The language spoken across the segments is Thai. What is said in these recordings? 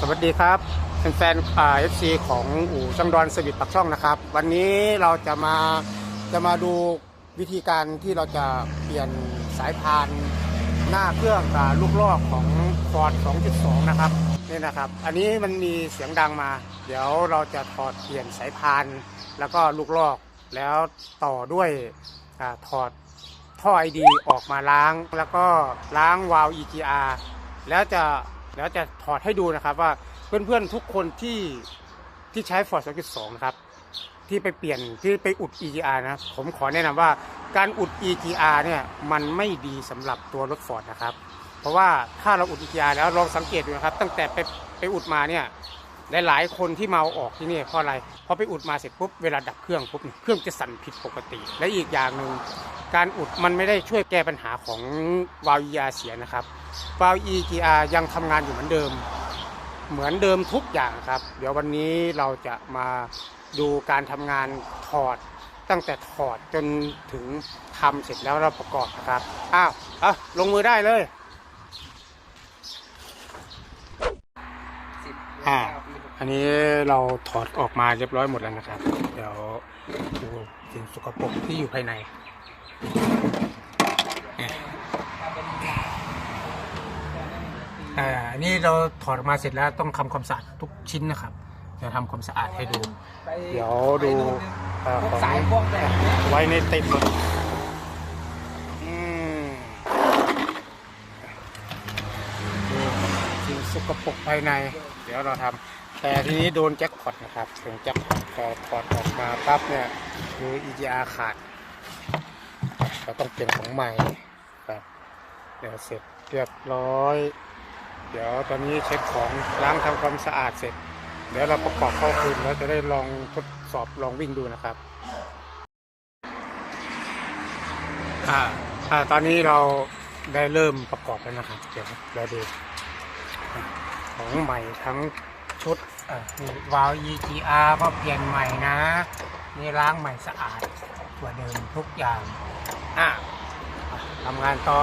สวัสดีครับแฟนอ่าเอฟซีของอู่จังดอนสวิตปักช่องนะครับ วันนี้เราจะมาจะมาดูวิธีการที่เราจะเปลี่ยนสายพานหน้าเครื่องกับลูกลอกของ Ford 2.2 นะครับนี่นะครับ อันนี้มันมีเสียงดังมา เดี๋ยวเราจะถอดเปลี่ยนสายพานแล้วก็ลูกลอกแล้วต่อด้วยอถอดท่อไอดีออกมาล้าง แล้วก็ล้างวาล์ว EGR แล้วจะ แล้วจะถอดให้ดูนะครับว่าเพื่อนๆทุกคนที่ที่ใช้ Ford 2.2 นะครับ ที่ไปเปลี่ยนที่ไปอุด EGR นะ ผมขอแนะนำว่าการอุด EGR เนี่ยมันไม่ดีสำหรับตัวรถ Ford นะครับ เพราะว่าถ้าเราอุด EGR แล้วลองสังเกตดูนะครับ ตั้งแต่ไปไปอุดมาเนี่ย หลายๆคนที่มาเอาออกที่นี่เพราะอะไรพอไปอุดมาเสร็จปุ๊บเวลาดับเครื่องปุ๊บเนี่ยเครื่องจะสั่นผิดปกติ และอีกอย่างหนึ่งการอุดมันไม่ได้ช่วยแก้ปัญหาของวาล์ว EGR เสียนะครับวาล์ว EGR ยังทำงานอยู่เหมือนเดิม เหมือนเดิมทุกอย่างครับ เดี๋ยววันนี้เราจะมาดูการทำงานถอดตั้งแต่ถอดจนถึงทำเสร็จแล้วเราประกอบนะครับอ้าวเอาลงมือได้เลยสิบอ่าเก้าปี อันนี้เราถอดออกมาเรียบร้อยหมดแล้วนะครับ เดี๋ยวดูสิ่งสกปรกที่อยู่ภายในเนี่ยอ่าอันนี้เราถอดมาเสร็จแล้วต้องทำความสะอาดทุกชิ้นนะครับเดี๋ยวทำความสะอาดให้ดู เดี๋ยวดูไปเอ่อพวกของสายพวกแบบไว้ในติดหมดอืมดูสิ่งสกปรกภายใน เดี๋ยวเราทำ แต่ทีนี้โดนแจ็คพอตนะครับถึงแจ็คพอตพอถอออกมาปั๊บเนี่ยคือ EGR ขาดเราต้องเปลี่ยนของใหม่ครับเดี๋ยวเสร็จเรียบร้อย เดี๋ยวตอนนี้เช็คของล้างทำความสะอาดเสร็จ เดี๋ยวเราประกอบเข้าคืนแล้วจะได้ลองทดสอบลองวิ่งดูนะครับอ่าอ่าตอนนี้เราได้เริ่มประกอบแล้วนะครับ เดี๋ยวเราดูของใหม่ทั้ง ชุดอ่านี่วาล์ว EGR ก็เปลี่ยนใหม่นะนี่ล้างใหม่สะอาดกว่าเดิมทุกอย่างอะทำงานต่อ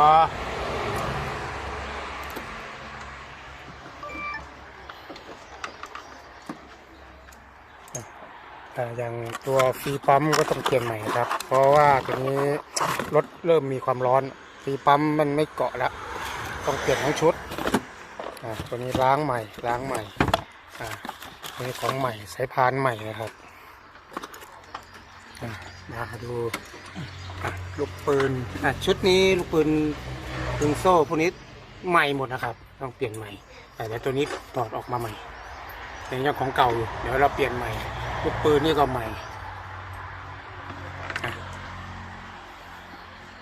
แต่อย่างตัวฟรีปั๊มก็ต้องเปลี่ยนใหม่ครับ เพราะว่าตัวนี้รถเริ่มมีความร้อนฟรีปั๊มมันไม่เกาะแล้ว ต้องเปลี่ยนทั้งชุดตัวนี้ล้างใหม่ล้างใหม่ อ่านี้ของใหม่สายพานใหม่นะครับมาดูลูกปืนชุดนี้ลูกปืนดึงโซ่พวกนี้ใหม่หมดนะครับ ต้องเปลี่ยนใหม่แต่ตัวนี้ถอดออกมาใหม่ยังยังของเก่าอยู่เดี๋ยวเราเปลี่ยนใหม่ลูกปืนนี่ก็ใหม่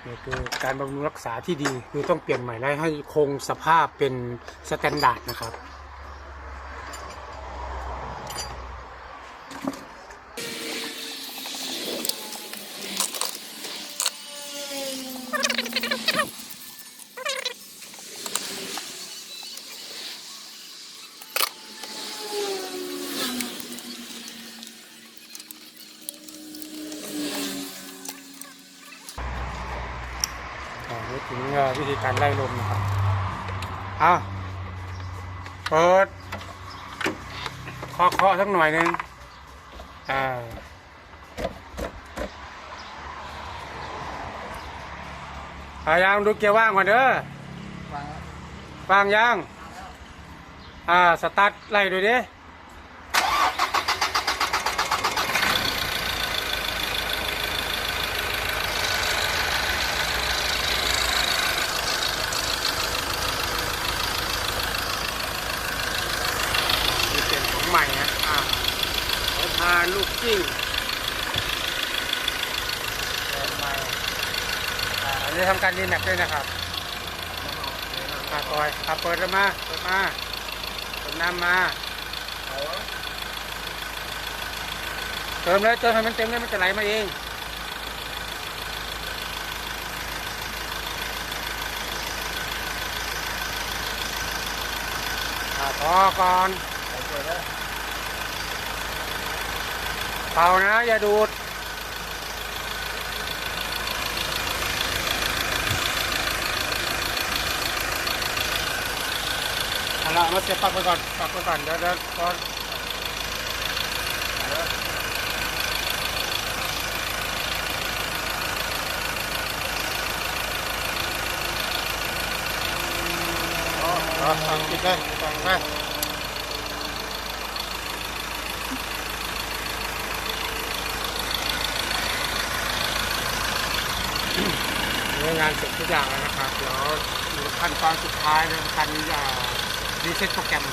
นี่คือการบำรุงรักษาที่ดีคือต้องเปลี่ยนใหม่และให้คงสภาพเป็นสแตนดาร์ดนะครับ ถึงวิธีการไล่ลมนะครับอ้าเปิดเคาะเคาะสักหน่อยหนึง เอายังดูเกียร์ว่างก่อนเด้อวางว่างยังอ่า สตาร์ทไล่ดูดิมีเปลี่ยนของใหม่นะอ่าขอทานลูกจิ้งเปลี่ยนใหม่ อ่าอันนี้ทำการดีแม็กด้วยนะครับมาต่อยอ่าเปิดแล้วมาเปิดมาเปิดน้ำมา เติมเลยเติมให้มันเต็มเลยมันจะไหลมาเองอ่าพอก่อนเปิดแล้วเป่านะ อย่าดูด อะไร ละมาเสียบปลั๊กไปก่อนปลั๊กไปก่อนเดี๋ยวเดี๋ยวพออ๋อเอาเอาปิดเลยไปนี่งานเสร็จทุกอย่างแล้วนะครับ เดี๋ยวดูขั้นตอนสุดท้ายนะการ รีเซ็ตโปรแกรม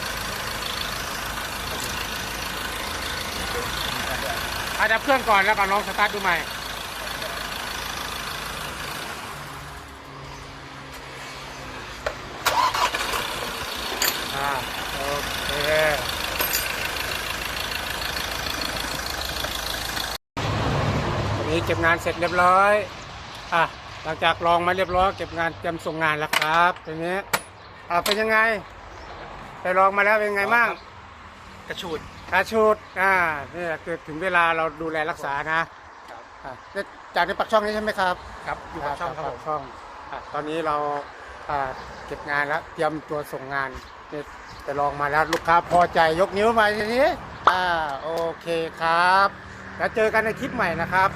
อาจจะเครื่องก่อนแล้วก็ลองสตาร์ทดูใหม่โอเควันนี้เก็บงานเสร็จเรียบร้อย อะ หลังจากลองมาเรียบร้อย เก็บงานเตรียมส่งงานแล้วครับทีนี้อ่าเป็นยังไง ไปลองมาแล้วเป็นยังไงบ้างกระชูดกาชูดอ่านี่คือถึงเวลาเราดูแลรักษานะอะนี่จากในปักช่องนี้ใช่ไหมครับครับอยู่ปากช่องครับผมปากช่องอะตอนนี้เราอ่าเก็บงานแล้วเตรียมตัวส่งงานนี่จะลองมาแล้วลูกค้าพอใจยกนิ้วมาทีนี้อ่าโอเคครับ แล้วเจอกันในคลิปใหม่นะครับ